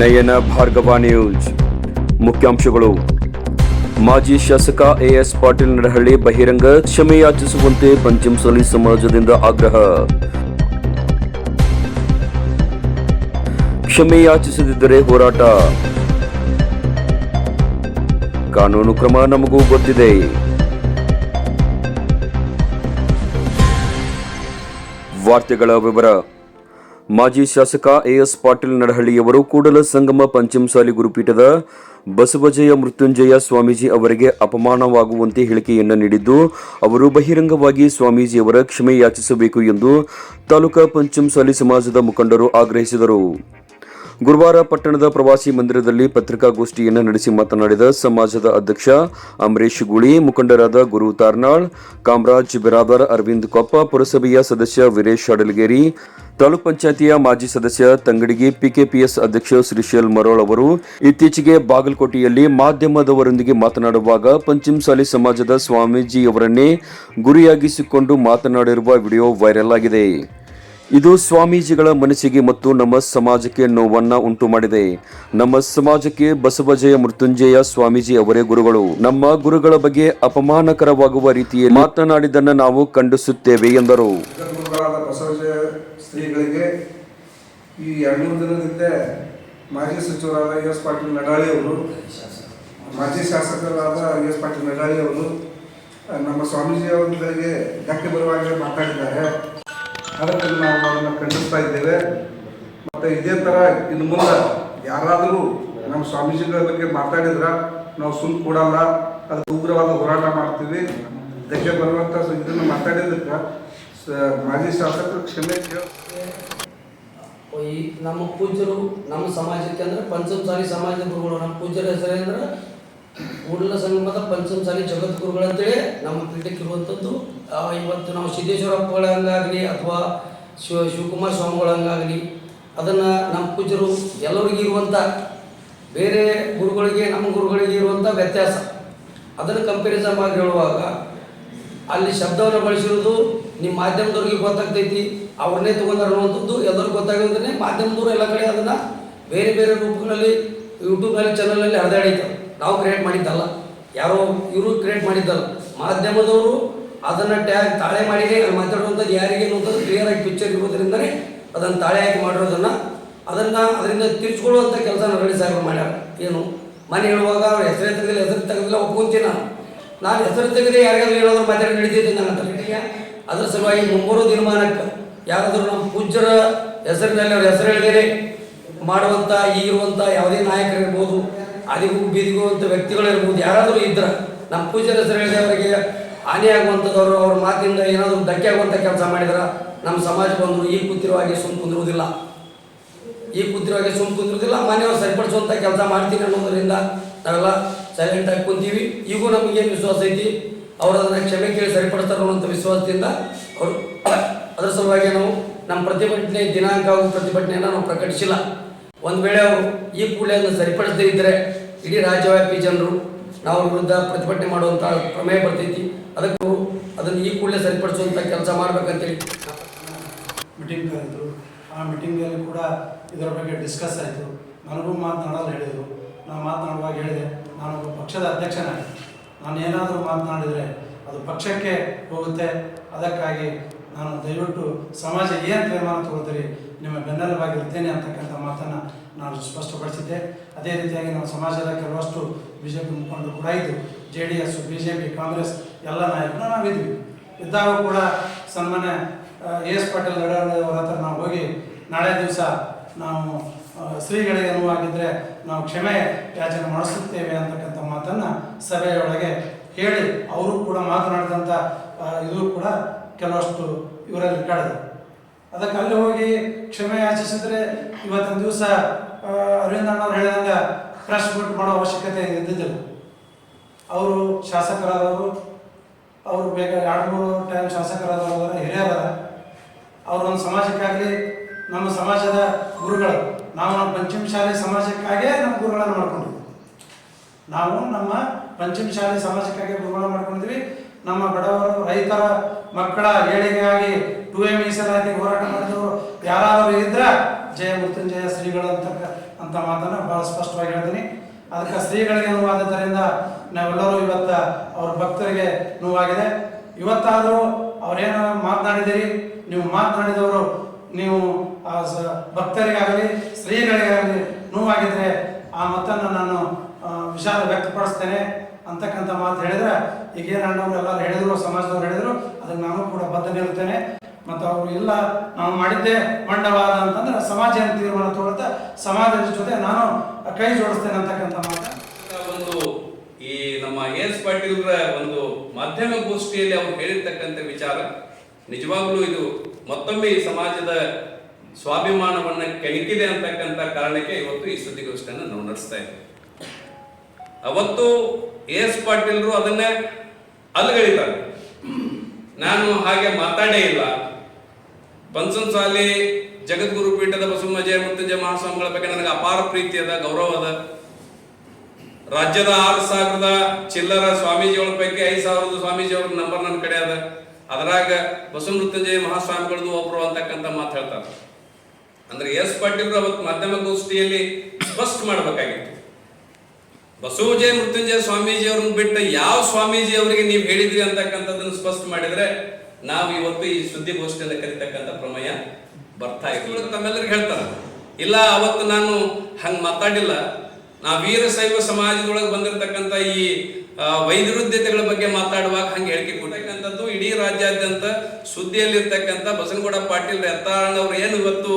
ನಯನ Bhargava news ಮುಖ್ಯಾಂಶಗಳು. ಮಾಜಿ ಶಾಸಕ ಎಎಸ್ ಪಾಟೀಲ್ ನಡಹಳ್ಳಿ ಬಹಿರಂಗ ಕ್ಷಮೆ ಯಾಚಿಸುವಂತೆ ಪಂಚಮಸಾಲಿ ಸಮಾಜದಿಂದ ಆಗ್ರಹ. ಕ್ಷಮೆ ಯಾಚಿಸದಿದ್ದರೆ ಹೋರಾಟ. ಕಾನೂನು ಕ್ರಮ ನಮಗೂ ಗೊತ್ತಿದೆ. ವಾರ್ತೆಗಳ ವಿವರ. ಮಾಜಿ ಶಾಸಕ ಎಎಸ್ ಪಾಟೀಲ್ ನಡಹಳ್ಳಿಯವರು ಕೂಡಲ ಸಂಗಮ ಪಂಚಮಸಾಲಿ ಗುರುಪೀಠದ ಬಸವಜಯ ಮೃತ್ಯುಂಜಯ ಸ್ವಾಮೀಜಿ ಅವರಿಗೆ ಅಪಮಾನವಾಗುವಂತೆ ಹೇಳಿಕೆಯನ್ನು ನೀಡಿದ್ದು, ಅವರು ಬಹಿರಂಗವಾಗಿ ಸ್ವಾಮೀಜಿಯವರ ಕ್ಷಮೆ ಯಾಚಿಸಬೇಕು ಎಂದು ತಾಲೂಕಾ ಪಂಚಮಸಾಲಿ ಸಮಾಜದ ಮುಖಂಡರು ಆಗ್ರಹಿಸಿದರು. ಗುರುವಾರ ಪಟ್ಟಣದ ಪ್ರವಾಸಿ ಮಂದಿರದಲ್ಲಿ ಪತ್ರಿಕಾಗೋಷ್ಠಿಯನ್ನು ನಡೆಸಿ ಮಾತನಾಡಿದ ಸಮಾಜದ ಅಧ್ಯಕ್ಷ ಅಮರೇಶ್ ಗುಳಿ, ಮುಖಂಡರಾದ ಗುರು ತಾರ್ನಾಳ್, ಕಾಮರಾಜ್ ಬಿರಾದರ್, ಅರವಿಂದ್ ಕೊಪ್ಪ, ಪುರಸಭೆಯ ಸದಸ್ಯ ವೀರೇಶ್ ಅಡಲ್ಗೇರಿ ತಾಲೂಕ್ ಪಂಚಾಯತಿಯ ಮಾಜಿ ಸದಸ್ಯ ತಂಗಡಿಗಿ ಪಿಕೆಪಿಎಸ್ ಅಧ್ಯಕ್ಷ ಶ್ರೀಶೈಲ್ ಮರೋಳ್ ಅವರು ಇತ್ತೀಚೆಗೆ ಬಾಗಲಕೋಟೆಯಲ್ಲಿ ಮಾಧ್ಯಮದವರೊಂದಿಗೆ ಮಾತನಾಡುವಾಗ ಪಂಚಮಸಾಲಿ ಸಮಾಜದ ಸ್ವಾಮೀಜಿಯವರನ್ನೇ ಗುರಿಯಾಗಿಸಿಕೊಂಡು ಮಾತನಾಡಿರುವ ವಿಡಿಯೋ ವೈರಲ್ ಆಗಿದೆ. ಇದು ಸ್ವಾಮೀಜಿಗಳ ಮನಸ್ಸಿಗೆ ಮತ್ತು ನಮ್ಮ ಸಮಾಜಕ್ಕೆ ನೋವನ್ನ ಉಂಟು ಮಾಡಿದೆ ನಮ್ಮ ಸಮಾಜಕ್ಕೆ ಬಸವಜಯ ಮೃತ್ಯುಂಜಯ ಸ್ವಾಮೀಜಿ ಅವರೇ ಗುರುಗಳು. ನಮ್ಮ ಗುರುಗಳ ಬಗ್ಗೆ ಅಪಮಾನಕರವಾಗುವ ರೀತಿಯಲ್ಲಿ ಮಾತನಾಡಿದ್ದನ್ನು ನಾವು ಖಂಡಿಸುತ್ತೇವೆ ಎಂದರು. ಶ್ರೀಗಳಿಗೆ ಈ ಎರಡು ದಿನದಿಂದ ಮಾಜಿ ಸಚಿವರಾದ ಯು ಎಸ್ ಪಾಟೀಲ್ ನಡಾಳಿ ಅವರು, ಮಾಜಿ ಶಾಸಕರಾದ ಯು ಎಸ್ ಪಾಟೀಲ್ ನಡಾಳಿ ಅವರು ನಮ್ಮ ಸ್ವಾಮೀಜಿ ಅವರಿಗೆ ಧಕ್ಕೆ ಬರುವಾಗ ಮಾತಾಡಿದ್ದಾರೆ. ಅದಕ್ಕೆ ನಾವು ಅದನ್ನು ಖಂಡಿಸ್ತಾ ಇದ್ದೇವೆ. ಮತ್ತು ಇದೇ ಥರ ಇನ್ನು ಮುಂದೆ ಯಾರಾದರೂ ನಮ್ಮ ಸ್ವಾಮೀಜಿಗಳ ಬಗ್ಗೆ ಮಾತಾಡಿದ್ರೆ ನಾವು ಸುಮ್ ಕೊಡಲ್ಲ ಅದಕ್ಕೆ ಉಗ್ರವಾದ ಹೋರಾಟ ಮಾಡ್ತೀವಿ. ಧಕ್ಕೆ ಬರುವಂಥ ಇದನ್ನು ಮಾತಾಡಿದ್ದಕ್ಕೆ ಮಾಜಿ ಶಾಸಕರು ಕ್ಷಮೆ ಈ ನಮ್ಮ ಪೂಜ್ಯರು ನಮ್ಮ ಸಮಾಜಕ್ಕೆ ಅಂದ್ರೆ ಪಂಚಮಸಾಲಿ ಸಮಾಜದ ಗುರುಗಳು. ನಮ್ಮ ಪೂಜ್ಯರ ಹೆಸರೇ ಅಂದ್ರೆ ಕೂಡಲ ಸಂಗಮದ ಪಂಚಮಸಾಲಿ ಜಗದ್ಗುರುಗಳು ಅಂತೇಳಿ ನಮ್ಮ ಪೀಠಕ್ಕೆ ಇರುವಂಥದ್ದು. ಇವತ್ತು ನಾವು ಸಿದ್ದೇಶ್ವರಪ್ಪಗಳಂಗಾಗಲಿ ಅಥವಾ ಶಿವ, ಶಿವಕುಮಾರ ಸ್ವಾಮಿಗಳಂಗಾಗಲಿ ಅದನ್ನು ನಮ್ಮ ಪೂಜ್ಯರು ಎಲ್ಲರಿಗೂ ಇರುವಂಥ ಬೇರೆ ಗುರುಗಳಿಗೆ, ನಮ್ಮ ಗುರುಗಳಿಗೆ ಇರುವಂಥ ವ್ಯತ್ಯಾಸ. ಅದನ್ನು ಕಂಪೇರಿಸನ್ ಮಾಡಿ ಹೇಳುವಾಗ ಅಲ್ಲಿ ಶಬ್ದವನ್ನು ಬಳಸಿರೋದು ನಿಮ್ಮ ಮಾಧ್ಯಮದವ್ರಿಗೆ ಗೊತ್ತಾಗ್ತೈತಿ. ಅವ್ರನ್ನೇ ತೊಗೊಂಡಾರ ಅನ್ನುವಂಥದ್ದು ಎಲ್ಲರಿಗೂ ಗೊತ್ತಾಗೋದ್ರೆ ಮಾಧ್ಯಮದವರು ಎಲ್ಲ ಕಡೆ ಅದನ್ನು ಬೇರೆ ಬೇರೆ ರೂಪಗಳಲ್ಲಿ, ಯೂಟ್ಯೂಬ್ನಲ್ಲಿ ಚಾನಲಲ್ಲಿ ಹರಿದಾಡೈತವೆ ನಾವು ಕ್ರಿಯೇಟ್ ಮಾಡಿದ್ದಲ್ಲ. ಯಾರೋ ಇವರು ಕ್ರಿಯೇಟ್ ಮಾಡಿದ್ದಲ್ಲ. ಮಾಧ್ಯಮದವರು ಅದನ್ನು ಟ್ಯಾಗ್ ತಾಳೆ ಮಾಡಿದೆ ಅಲ್ಲಿ ಮಾತಾಡುವಂಥದ್ದು ಯಾರಿಗೆ ಅನ್ನುವಂಥದ್ದು ಕ್ಲಿಯರ್ ಆಗಿ ಪಿಕ್ಚರ್ ಇರೋದ್ರಿಂದನೇ ಅದನ್ನು ತಾಳೆ ಹಾಕಿ ಮಾಡಿರೋದನ್ನು ಅದನ್ನು ಅದರಿಂದ ತಿರ್ಸ್ಕೊಳ್ಳುವಂಥ ಕೆಲಸ ನರಳಿ ಮಾಡ್ಯಾರ. ಏನು? ಮನೆ ಹೇಳುವಾಗ ಅವ್ರ ಹೆಸರೇ ತೆಗೆದಿಲ್ಲ ಹೆಸರು ತೆಗೆದಿಲ್ಲ, ಒಪ್ಕೊಂತೀನಿ ನಾನು. ನಾನು ಹೆಸರು ತೆಗೆದೇ ಯಾರಿಗಾದ್ರೂ ಹೇಳೋದ್ರ ಮಾತಾಡಿ ನಡೀತಿದ್ದೆ ನನ್ನ ತಲೆಗೆ ಅದ್ರ ಸಲುವಾಗಿ ಮುಂಬರುವ ತೀರ್ಮಾನಕ್ಕೆ ಯಾರಾದರೂ ನಮ್ಮ ಪೂಜ್ಯರ ಹೆಸರಿನಲ್ಲಿ ಅವ್ರ ಹೆಸರು ಹೇಳಿದರೆ ಮಾಡುವಂಥ ಈಗಿರುವಂಥ ಯಾವುದೇ ನಾಯಕರಿರ್ಬೋದು ಅದಿಗೂ ಬೀದಿಗೂ ಅಂತ ವ್ಯಕ್ತಿಗಳಿರ್ಬೋದು ಯಾರಾದರೂ ಇದ್ರೆ ನಮ್ಮ ಪೂಜ್ಯರ ಹೆಸರು ಹೇಳಿದೆ ಅವರಿಗೆ ಹಾನಿ ಆಗುವಂಥದ್ದವರು ಅವ್ರ ಮಾತಿನಿಂದ ಏನಾದರೂ ಧಕ್ಕೆ ಆಗುವಂಥ ಕೆಲಸ ಮಾಡಿದ್ರೆ ನಮ್ಮ ಸಮಾಜ ಬಂದರು ಈ ಕೂತಿರುವಾಗಿ ಸುಮ್ಮ ಕುಂದಿರುವುದಿಲ್ಲ. ಈ ಕೂತಿರುವಾಗಿ ಸುಮ್ಮ ಕುಂದಿರುವುದಿಲ್ಲ ಮನೆಯವರು ಸರಿಪಡಿಸುವಂಥ ಕೆಲಸ ಮಾಡ್ತೀನಿ ಅನ್ನೋದರಿಂದ ನಾವೆಲ್ಲ ಸೈಲೆಂಟಾಗಿ ಕುಂತೀವಿ. ಈಗೂ ನಮಗೇನು ವಿಶ್ವಾಸ ಐತಿ? ಅವರು ಅದನ್ನು ಕ್ಷಮೆ ಕೇಳಿ ಸರಿಪಡಿಸ್ತಾರೋ ಅನ್ನೋಂಥ ವಿಶ್ವಾಸದಿಂದ ಅವರು ಅದರ ಸಲುವಾಗಿ ನಾವು ನಮ್ಮ ಪ್ರತಿಭಟನೆ, ದಿನಾಂಕ ಹಾಗೂ ಪ್ರತಿಭಟನೆಯನ್ನು ನಾವು ಪ್ರಕಟಿಸಿಲ್ಲ. ಒಂದು ವೇಳೆ ಅವರು ಈ ಕೂಡಲೇ ಸರಿಪಡಿಸದೇ ಇದ್ದರೆ ಇಡೀ ರಾಜ್ಯವ್ಯಾಪಿ ಜನರು ನಾವು ವಿರುದ್ಧ ಪ್ರತಿಭಟನೆ ಮಾಡುವಂಥ ಪ್ರಮೇಯ ಬರ್ತೈತಿ. ಅದಕ್ಕೆ ಅದನ್ನು ಈ ಕೂಡಲೇ ಸರಿಪಡಿಸುವಂಥ ಕೆಲಸ ಮಾಡ್ಬೇಕಂತೇಳಿ ಮೀಟಿಂಗ್ ಕರೆದ್ರು ಆ ಮೀಟಿಂಗಲ್ಲಿ ಕೂಡ ಇದರ ಬಗ್ಗೆ ಡಿಸ್ಕಸ್ ಆಯಿತು. ನನಗೂ ಮಾತನಾಡಲು ಹೇಳಿದರು. ನಾನು ಮಾತನಾಡುವಾಗ ಹೇಳಿದೆ, ನಾನು ಪಕ್ಷದ ಅಧ್ಯಕ್ಷನಾಗಿ. ನಾನು ಏನಾದರೂ ಮಾತನಾಡಿದರೆ ಅದು ಪಕ್ಷಕ್ಕೆ ಹೋಗುತ್ತೆ. ಅದಕ್ಕಾಗಿ ನಾನು ದಯವಿಟ್ಟು ಸಮಾಜ ಏನು ತೀರ್ಮಾನ ತಗೊಳ್ತೀರಿ, ನಿಮ್ಮ ಬೆನ್ನೆಲುಬಾಗಿರ್ತೇನೆ ಅಂತಕ್ಕಂಥ ಮಾತನ್ನು ನಾನು ಸ್ಪಷ್ಟಪಡಿಸಿದ್ದೆ. ಅದೇ ರೀತಿಯಾಗಿ ನಮ್ಮ ಸಮಾಜದ ಕೆಲವಷ್ಟು ಬಿ ಜೆ ಪಿ ಮುಖಂಡರು ಕೂಡ ಇದ್ದು J D S B J P Congress ಎಲ್ಲ ನಾಯಕರು ನಾವಿದ್ವಿ ಇದ್ದಾಗ ಕೂಡ ಸನ್ಮಾನ್ಯ ಎ ಎಸ್ ಪಾಟೀಲ್ ಅವರ ಹತ್ರ ನಾವು ಹೋಗಿ, ನಾಳೆ ದಿವಸ ನಾವು ಶ್ರೀಗಳಿಗೆ ಅನುವಾಗಿದ್ದರೆ ನಾವು ಕ್ಷಮೆ ಯಾಚನೆ ಮಾಡಿಸುತ್ತೇವೆ ಅಂತಕ್ಕಂಥ ಮಾತನ್ನು ಸಭೆಯೊಳಗೆ ಹೇಳಿ ಅವರು ಕೂಡ ಮಾತನಾಡಿದಂಥ ಇದು ಕೂಡ ಕೆಲವಷ್ಟು ಇವರಲ್ಲಿ ಕಳೆದು. ಅದಕ್ಕೆ ಅಲ್ಲಿ ಹೋಗಿ ಕ್ಷಮೆ ಯಾಚಿಸಿದ್ರೆ ಇವತ್ತಿನ ದಿವಸ ಅರವಿಂದ ಅಣ್ಣವ್ರು ಹೇಳಿದಂಗೆ ಪ್ರೆಸ್ ಮೀಟ್ ಮಾಡೋ ಅವಶ್ಯಕತೆ ಇದ್ದಿದ್ದಿಲ್ಲ. ಅವರು ಶಾಸಕರಾದವರು, ಅವರು ಬೇಗ ಎರಡು ಮೂರು ಟೈಮ್ ಶಾಸಕರಾದವರು ಹಿರಿಯರ ಅವರು ನಮ್ಮ ಸಮಾಜಕ್ಕಾಗಲಿ ನಮ್ಮ ಸಮಾಜದ ಗುರುಗಳು. ನಾವು ನಮ್ಮ ಪಂಚಮಶಾಲಿ ಸಮಾಜಕ್ಕಾಗೇ ನಮ್ಮ ಗುರುಗಳನ್ನು ಮಾಡ್ಕೊಂಡಿದ್ವಿ. ನಾವು ನಮ್ಮ ಪಂಚಮಶಾಲಿ ಸಮಾಜಕ್ಕಾಗಿ ಗುರುಗಳನ್ನು ಮಾಡ್ಕೊಂಡಿದ್ವಿ. ನಮ್ಮ ಬಡವರು, ರೈತರ ಮಕ್ಕಳ ಏಳಿಗೆಗಾಗಿ ಟು ಎ ಮೀಸಲಾತಿ ಹೋರಾಟ ಮಾಡಿದವರು ಯಾರಾದರೂ ಇದ್ರೆ ಜಯ ಮೃತ್ಯುಂಜಯ ಶ್ರೀಗಳು ಅಂತ ಅಂತ ಮಾತನ್ನು ಭಾಳ ಸ್ಪಷ್ಟವಾಗಿ ಹೇಳ್ತೀನಿ. ಅದಕ್ಕೆ ಸ್ತ್ರೀಗಳಿಗೆ ನೋವಾದ್ದರಿಂದ ನಾವೆಲ್ಲರೂ ಇವತ್ತು ಅವ್ರ ಭಕ್ತರಿಗೆ ನೋವಾಗಿದೆ. ಇವತ್ತಾದರೂ ಅವರೇನೋ ಮಾತನಾಡಿದಿರಿ ನೀವು ಮಾತನಾಡಿದವರು ನೀವು ಭಕ್ತರಿಗಾಗಲಿ, ಸ್ತ್ರೀಗಳಿಗಾಗಲಿ ನೋವಾಗಿದ್ರೆ ಆ ಮತನ್ನು ನಾನು ವಿಷಾದ ವ್ಯಕ್ತಪಡಿಸ್ತೇನೆ ಅಂತಕ್ಕಂಥ ಮಾತು ಹೇಳಿದ್ರೆ ಈಗ ಏನು ಅಣ್ಣವ್ರು ಹೇಳಿದ್ರು, ಸಮಾಜದವ್ರು ಹೇಳಿದ್ರು, ಅದಕ್ಕೆ ನಾನು ಕೂಡ ಬದ್ಧ ಮತ್ತು ಅವರು, ಇಲ್ಲ, ನಾವು ಮಾಡಿದ್ದೆ ಮಂಡವಾದ ಅಂತಂದ್ರೆ ಸಮಾಜ ಏನು ತೀರ್ಮಾನ ತಗೊಳುತ್ತೆ ಸಮಾಜದ ಜೊತೆ ನಾನು ಕೈ ಜೋಡಿಸ್ತೇನೆ ಅಂತಕ್ಕಂಥ ಮಾತು. ಒಂದು ಈ ನಮ್ಮ ಎಸ್ ಪಾಟೀಲ್ರ ಒಂದು ಮಾಧ್ಯಮ ಗೋಷ್ಠಿಯಲ್ಲಿ ಅವರು ಹೇಳಿರ್ತಕ್ಕಂಥ ವಿಚಾರ, ನಿಜವಾಗ್ಲೂ ಇದು ಮತ್ತೊಮ್ಮೆ ಈ ಸಮಾಜದ ಸ್ವಾಭಿಮಾನವನ್ನ ಕೆಣಕಿದೆ ಅಂತಕ್ಕಂಥ ಕಾರಣಕ್ಕೆ ಇವತ್ತು ಈ ಸುದ್ದಿಗೋಷ್ಠಿಯನ್ನು ನಾವು ನಡೆಸ್ತಾ ಇದ್ದೀವಿ ಅವತ್ತು ಎಸ್ ಪಾಟೀಲ್ರು ಅದನ್ನೇ ಅಲ್ಗಳಿದ್ದಾರೆ. ನಾನು ಹಾಗೆ ಮಾತಾಡೇ ಇಲ್ಲ. ಪಂಚಮಸಾಲಿ ಜಗದ್ಗುರು ಪೀಠದ ಬಸವಮಜಯ ಮೃತ್ಯುಂಜಯ ಮಹಾಸ್ವಾಮಿಗಳ ಬಗ್ಗೆ ನನಗೆ ಅಪಾರ ಪ್ರೀತಿ ಅದ, ಗೌರವ ಅದ. ರಾಜ್ಯದ ಆರು ಸಾವಿರದ ಚಿಲ್ಲರ ಸ್ವಾಮೀಜಿಗಳ ಪೈಕಿ ಐದು ಸಾವಿರದ ಸ್ವಾಮೀಜಿಯವ್ರ ನಂಬರ್ ನನ್ನ ಕಡೆ ಅದ. ಅದರಾಗ ಬಸವ ಮೃತ್ಯುಂಜಯ ಮಹಾಸ್ವಾಮಿಗಳದ್ದು ಒಬ್ರು ಅಂತಕ್ಕಂಥ ಮಾತು ಹೇಳ್ತಾರೆ. ಅಂದ್ರೆ ಎಸ್ ಪಾಟೀಲ್ ಅವತ್ತು ಮಾಧ್ಯಮ ಗೋಷ್ಠಿಯಲ್ಲಿ ಸ್ಪಷ್ಟ ಮಾಡಬೇಕಾಗಿತ್ತು. ಬಸವಜಯ ಮೃತ್ಯುಂಜಯ ಸ್ವಾಮೀಜಿ ಅವ್ರನ್ನ ಬಿಟ್ಟು ಯಾವ ಸ್ವಾಮೀಜಿ ಅವರಿಗೆ ನೀವು ಹೇಳಿದ್ರಿ ಅಂತಕ್ಕಂಥದ್ದನ್ನು ಸ್ಪಷ್ಟ ಮಾಡಿದ್ರೆ ನಾವು ಇವತ್ತು ಈ ಸುದ್ದಿಗೋಷ್ಠಿಯಲ್ಲಿ ಕರಿತಕ್ಕಂಥ ಪ್ರಮೇಯ ಬರ್ತಾ ಇತ್ತು ತಮ್ಮೆಲ್ಲರಿಗೆ ಹೇಳ್ತಾರೆ. ಇಲ್ಲ ಅವತ್ತು ನಾನು ಹಂಗ ಮಾತಾಡಿಲ್ಲ. ನಾ ವೀರಶೈವ ಸಮಾಜದೊಳಗೆ ಬಂದಿರತಕ್ಕಂಥ ಈ ಆ, ವೈರುಧ್ಯತೆಗಳ ಬಗ್ಗೆ ಮಾತಾಡುವಾಗ ಹಂಗೆ ಹೇಳಿಕೆ ಕೊಡ್ತಕ್ಕಂಥದ್ದು ಇಡೀ ರಾಜ್ಯಾದ್ಯಂತ ಸುದ್ದಿಯಲ್ಲಿರ್ತಕ್ಕಂಥ ಬಸನಗೌಡ ಪಾಟೀಲ್ ಎತ್ತಾರಣ್ಣವ್ರು ಏನು ಇವತ್ತು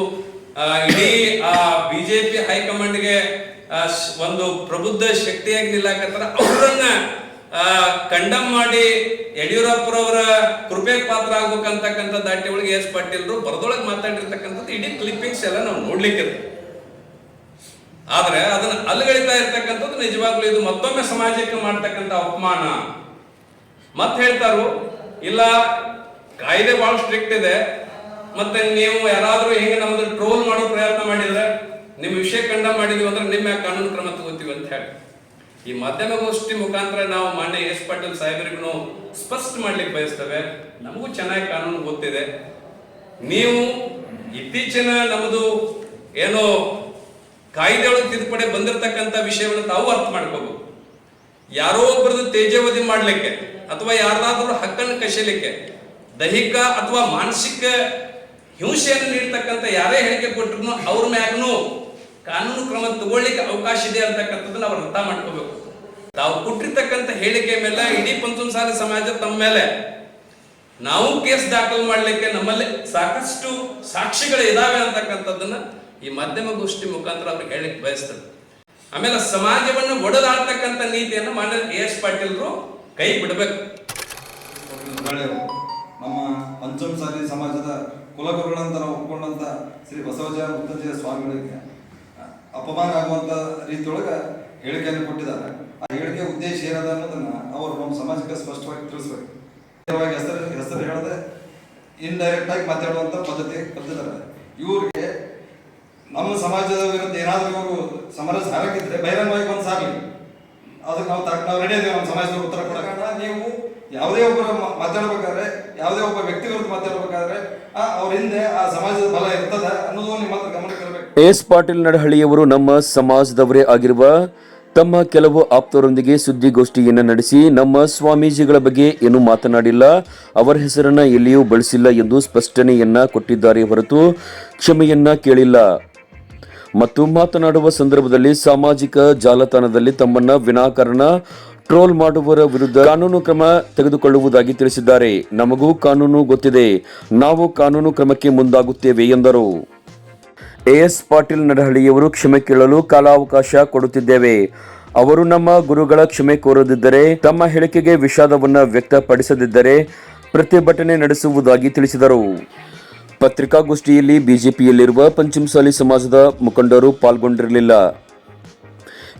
ಇಡೀ, ಆ, ಬಿಜೆಪಿ ಹೈಕಮಾಂಡ್ಗೆ ಒಂದು ಪ್ರಬುದ್ಧ ಶಕ್ತಿಯಾಗಿ ನಿಲ್ಲಾಕತ್ತಾರ. ಅವರನ್ನ ಕಂಡಮ್ ಮಾಡಿ ಯಡಿಯೂರಪ್ಪರವರ ಕೃಪೆ ಪಾತ್ರ ಆಗ್ಬೇಕಂತಕ್ಕಂಥ ದಾಟಿ ಒಳಗೆ ಎಸ್ ಪಾಟೀಲ್ರು ಬರದೊಳಗೆ ಮಾತಾಡಿರ್ತಕ್ಕಂಥದ್ದು ಇಡೀ ಕ್ಲಿಪ್ಪಿಂಗ್ಸ್ ಎಲ್ಲ ನಾವು ನೋಡ್ಲಿಕ್ಕೆ ಆದ್ರೆ ಅದನ್ನ ಅಲ್ಲಗಳಿತಾ ಇರ್ತಕ್ಕಂಥದ್ದು ನಿಜವಾಗ್ಲೂ ಇದು ಮತ್ತೊಮ್ಮೆ ಸಮಾಜಕ್ಕೆ ಮಾಡ್ತಕ್ಕಂಥ ಅಪಮಾನ. ಮತ್ತೆ ಹೇಳ್ತಾರು, ಇಲ್ಲ, ಕಾಯ್ದೆ ಬಹಳ ಸ್ಟ್ರಿಕ್ಟ್ ಇದೆ. ಮತ್ತೆ ನೀವು ಯಾರಾದ್ರೂ ಹೆಂಗೆ ನಮ್ದು ಟ್ರೋಲ್ ಮಾಡೋ ಪ್ರಯತ್ನ ಮಾಡಿದ್ರೆ, ನಿಮ್ಮ ವಿಷಯ ಕಂಡ ಮಾಡಿದೀವಿ ಅಂದ್ರೆ ನಿಮ್ಮ ಕಾನೂನು ಕ್ರಮ ತಗೋತೀವಿ ಅಂತ ಹೇಳಿ. ಈ ಮಾಧ್ಯಮಗೋಷ್ಠಿ ಮುಖಾಂತರ ನಾವು ಮಾನ್ಯ ಎಸ್ ಪಾಟೀಲ್ ಸಾಹೇಬರಿಗೂ ಸ್ಪಷ್ಟ ಮಾಡ್ಲಿಕ್ಕೆ ಬಯಸ್ತೇವೆ, ನಮಗೂ ಚೆನ್ನಾಗಿ ಕಾನೂನು ಗೊತ್ತಿದೆ. ನೀವು ಇತ್ತೀಚಿನ ನಮ್ಮದು ಏನೋ ಕಾಯ್ದೆ ಒಳಗೆ ತಿದ್ದುಪಡಿ ಬಂದಿರತಕ್ಕಂಥ ವಿಷಯವನ್ನು ತಾವು ಅರ್ಥ ಮಾಡ್ಕೋಬೇಕು. ಯಾರೋ ಒಬ್ಬರದ್ದು ತೇಜವಧಿ ಮಾಡ್ಲಿಕ್ಕೆ ಅಥವಾ ಯಾರಾದ್ರೂ ಹಕ್ಕನ್ನು ಕಸಿಲಿಕ್ಕೆ ದೈಹಿಕ ಅಥವಾ ಮಾನಸಿಕ ಹಿಂಸೆಯನ್ನು ನೀಡ್ತಕ್ಕಂಥ ಯಾರೇ ಹೇಳಿಕೆ ಕೊಟ್ಟರು ಅವ್ರ ಮ್ಯಾಗ್ನು ಕಾನೂನು ಕ್ರಮ ತಗೊಳ್ಳಿಕ್ಕೆ ಅವಕಾಶ ಇದೆ ಅಂತಕ್ಕಂಥದ್ದನ್ನ ಅವ್ರು ಅರ್ಥ ಮಾಡ್ಕೋಬೇಕು. ತಾವು ಕೊಟ್ಟಿರ್ತಕ್ಕಂಥ ಹೇಳಿಕೆ ಮೇಲೆ ಇಡೀ ಪಂಚಮಸಾಲ ಸಮಾಜ ತಮ್ಮ ಮೇಲೆ. ನಾವು ಕೇಸ್ ದಾಖಲು ಮಾಡಲಿಕ್ಕೆ ನಮ್ಮಲ್ಲಿ ಸಾಕಷ್ಟು ಸಾಕ್ಷಿಗಳು ಇದಾವೆ ಅಂತಕ್ಕಂಥದ್ದನ್ನ ಈ ಮಾಧ್ಯಮ ಗೋಷ್ಠಿ ಮುಖಾಂತರ ಅವ್ರಿಗೆ ಹೇಳಲಿಕ್ಕೆ ಬಯಸ್ತದೆ ಆಮೇಲೆ ಸಮಾಜವನ್ನು ಒಡೆದಾಡ್ತಕ್ಕಂಥ ನೀತಿಯನ್ನು ಮಾನ್ಯ ಎ ಎಸ್ ಪಾಟೀಲ್ರು ಕೈ ಬಿಡಬೇಕು. ನಮ್ಮ ಪಂಚಮಸಾಲಿ ಸಮಾಜದ ಕುಲಗುರುಗಳಂತ ನಾವು ಒಪ್ಕೊಂಡಂಥ ಶ್ರೀ ಬಸವಜ ಮುತ್ತಂಜಯ ಸ್ವಾಮಿಗಳಿಗೆ ಅಪಮಾನ ಆಗುವಂತ ರೀತಿಯೊಳಗೆ ಹೇಳಿಕೆಯನ್ನು ಕೊಟ್ಟಿದ್ದಾರೆ. ಆ ಹೇಳಿಕೆ ಉದ್ದೇಶ ಏನದ ಅನ್ನೋದನ್ನ ಅವರು ನಮ್ಮ ಸಮಾಜಕ್ಕೆ ಸ್ಪಷ್ಟವಾಗಿ ತಿಳಿಸ್ಬೇಕು. ಹೆಸರು ಹೆಸರು ಹೇಳದೆ ಇನ್ಡೈರೆಕ್ಟ್ ಆಗಿ ಮಾತಾಡುವಂತ ಪದ್ಧತಿ ಕಲ್ತಿದ್ದಾರೆ. ಇವ್ರಿಗೆ ನಮ್ಮ ಸಮಾಜದ ವಿರುದ್ಧ ಏನಾದ್ರೂ ಇವರು ಸಮರ ಹಾಕಿದ್ರೆ ಬಹಿರಂಗವಾಗಿ ಒಂದು ಅದಕ್ಕೆ ನಾವು ತಕ್ಕ ನಾವು ರೆಡಿ ನಮ್ಮ ಸಮಾಜದ ಉತ್ತರ ಕೊಡೋಣ ನೀವು ಯಾವುದೇ ಒಬ್ಬರ ಮಾತಾಡ್ಬೇಕಾದ್ರೆ, ಯಾವುದೇ ಒಬ್ಬ ವ್ಯಕ್ತಿ ವಿರುದ್ಧ ಮಾತಾಡ್ಬೇಕಾದ್ರೆ ಅವ್ರ ಹಿಂದೆ ಆ ಸಮಾಜದ ಬಲ ಇರ್ತದ ಅನ್ನೋದು ನಿಮ್ಮ ಹತ್ರ ಗಮನಕ್ಕೆ ಎಸ್ ಪಾಟೀಲ್ ನಡಹಳ್ಳಿಯವರು ನಮ್ಮ ಸಮಾಜದವರೇ ಆಗಿರುವ ತಮ್ಮ ಕೆಲವು ಆಪ್ತರೊಂದಿಗೆ ಸುದ್ದಿಗೋಷ್ಠಿಯನ್ನು ನಡೆಸಿ ನಮ್ಮ ಸ್ವಾಮೀಜಿಗಳ ಬಗ್ಗೆ ಏನು ಮಾತನಾಡಿಲ್ಲ, ಅವರ ಹೆಸರನ್ನ ಎಲ್ಲಿಯೂ ಬಳಸಿಲ್ಲ ಎಂದು ಸ್ಪಷ್ಟನೆಯನ್ನ ಕೊಟ್ಟಿದ್ದಾರೆ ಹೊರತು ಕ್ಷಮೆಯನ್ನ ಕೇಳಿಲ್ಲ. ಮತ್ತು ಮಾತನಾಡುವ ಸಂದರ್ಭದಲ್ಲಿ ಸಾಮಾಜಿಕ ಜಾಲತಾಣದಲ್ಲಿ ತಮ್ಮನ್ನ ವಿನಾಕಾರಣ ಟ್ರೋಲ್ ಮಾಡುವವರ ವಿರುದ್ಧ ಕಾನೂನು ಕ್ರಮ ತೆಗೆದುಕೊಳ್ಳುವುದಾಗಿ ತಿಳಿಸಿದ್ದಾರೆ. ನಮಗೂ ಕಾನೂನು ಗೊತ್ತಿದೆ. ನಾವು ಕಾನೂನು ಕ್ರಮಕ್ಕೆ ಮುಂದಾಗುತ್ತೇವೆ ಎಂದರು. ಎಎಸ್ ಪಾಟೀಲ್ ನಡಹಳ್ಳಿಯವರು ಕ್ಷಮೆ ಕೇಳಲು ಕಾಲಾವಕಾಶ ಕೊಡುತ್ತಿದ್ದೇವೆ. ಅವರು ನಮ್ಮ ಗುರುಗಳ ಕ್ಷಮೆ ಕೋರದಿದ್ದರೆ, ತಮ್ಮ ಹೇಳಿಕೆಗೆ ವಿಷಾದವನ್ನು ವ್ಯಕ್ತಪಡಿಸದಿದ್ದರೆ ಪ್ರತಿಭಟನೆ ನಡೆಸುವುದಾಗಿ ತಿಳಿಸಿದರು. ಪತ್ರಿಕಾಗೋಷ್ಠಿಯಲ್ಲಿ ಬಿಜೆಪಿಯಲ್ಲಿರುವ ಪಂಚಮಸಾಲಿ ಸಮಾಜದ ಮುಖಂಡರು ಪಾಲ್ಗೊಂಡಿರಲಿಲ್ಲ.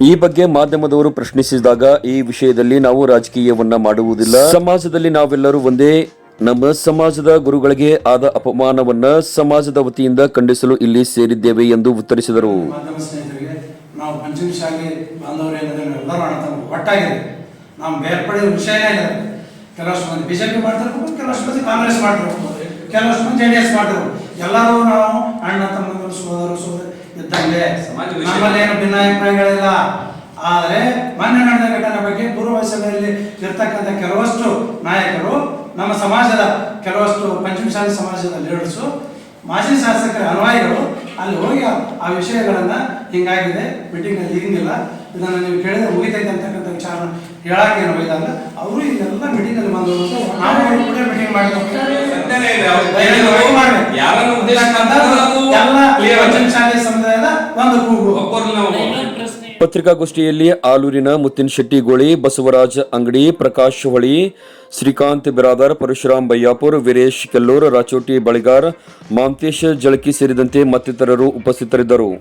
ಈ ಬಗ್ಗೆ ಮಾಧ್ಯಮದವರು ಪ್ರಶ್ನಿಸಿದಾಗ ಈ ವಿಷಯದಲ್ಲಿ ನಾವು ರಾಜಕೀಯವನ್ನ ಮಾಡುವುದಿಲ್ಲ. ಸಮಾಜದಲ್ಲಿ ನಾವೆಲ್ಲರೂ ಒಂದೇ. ನಮ್ಮ ಸಮಾಜದ ಗುರುಗಳಿಗೆ ಆದ ಅಪಮಾನವನ್ನ ಸಮಾಜದ ವತಿಯಿಂದ ಖಂಡಿಸಲು ಇಲ್ಲಿ ಸೇರಿದ್ದೇವೆ ಎಂದು ಉತ್ತರಿಸಿದರು. ನಾವು ಒಟ್ಟಾಗಿದೆ ನಾವು ಇಲ್ಲ. ಕೆಲವಷ್ಟು ಮಂದಿ ಬಿಜೆಪಿ ಮಾಡ್ತಿರ್ಬೇಕು ಕೆಲವಷ್ಟು ಮಂದಿ ಕಾಂಗ್ರೆಸ್ ಮಾಡ್ತಿರ್ಬೇಕು ಕೆಲವಷ್ಟು ಮಂದಿ ಜೆ ಡಿ ಎಸ್ ಮಾಡಿರ್ಬೋದು ಎಲ್ಲರೂ ನಾವು ಅಣ್ಣ ತಮ್ಮಂದಿರು, ಸೋದರ, ಸೋದರಿ ಇದ್ದಂಗೆ ಸಮಾಜ ವಿಷಯ. ನಮ್ಮಲ್ಲಿ ಏನು ಭಿನ್ನಾಭಿಪ್ರಾಯಗಳಿಲ್ಲ ಆದರೆ ಮೊನ್ನೆ ನಡೆದ ಘಟನೆ ಬಗ್ಗೆ ಪೂರ್ವ ಸಭೆಯಲ್ಲಿ ಇರ್ತಕ್ಕಂಥ ಕೆಲವಷ್ಟು ನಾಯಕರು ನಮ್ಮ ಸಮಾಜದ ಕೆಲವಷ್ಟು ಪಂಚಮಶಾಲಿ ಸಮಾಜದ ಲೀಡರ್ಸು ಮಾಜಿ ಶಾಸಕರ ಅನ್ವಾಯಿಗಳು ಅಲ್ಲಿ ಹೋಗಿ ಆ- ವಿಷಯಗಳನ್ನು ಹಿಂಗಾಗಿದೆ ಮೀಟಿಂಗಲ್ಲಿ ಹಿಂಗಿಲ್ಲ. ಇದನ್ನ ನೀವು ಕೇಳಿದ್ರೆ ಮುಗಿತೈತೆ ಅಂತಕ್ಕಂಥ ವಿಚಾರ ಹೇಳಕ್ಕೆ ಏನು ಒಯ್ದಲ್ಲ ಅವರು ಇಲ್ಲೆಲ್ಲ ಮೀಟಿಂಗಲ್ಲಿ ಬಂದು ನಾವು ಕೂಡ ಮೀಟಿಂಗ್ ಮಾಡಿದ್ವಿ. ಎಲ್ಲ. ಪಂಚಮಶಾಲಿ ಸಮುದಾಯದ ಒಂದು ಕೂಗು. ಒಬ್ಬರು ನಾವು ಪತ್ರಿಕಾಗೋಷ್ಠಿಯಲ್ಲಿ ಆಲೂರಿನ ಮುತ್ತಿನ ಶೆಟ್ಟಿಗೋಳಿ, ಬಸವರಾಜ ಅಂಗಡಿ, ಪ್ರಕಾಶ್ ಹೊಳಿ, ಶ್ರೀಕಾಂತ್ ಬಿರಾದರ್, ಪರಶುರಾಮ್ ಬಯ್ಯಾಪುರ್ ವೀರೇಶ್ ಕೆಲ್ಲೂರ್, ರಾಚೋಟಿ ಬಳಿಗಾರ್, ಮಾಂತೇಶ್ ಜಳಕಿ ಸೇರಿದಂತೆ ಮತ್ತಿತರರು ಉಪಸ್ಥಿತರಿದ್ದರು.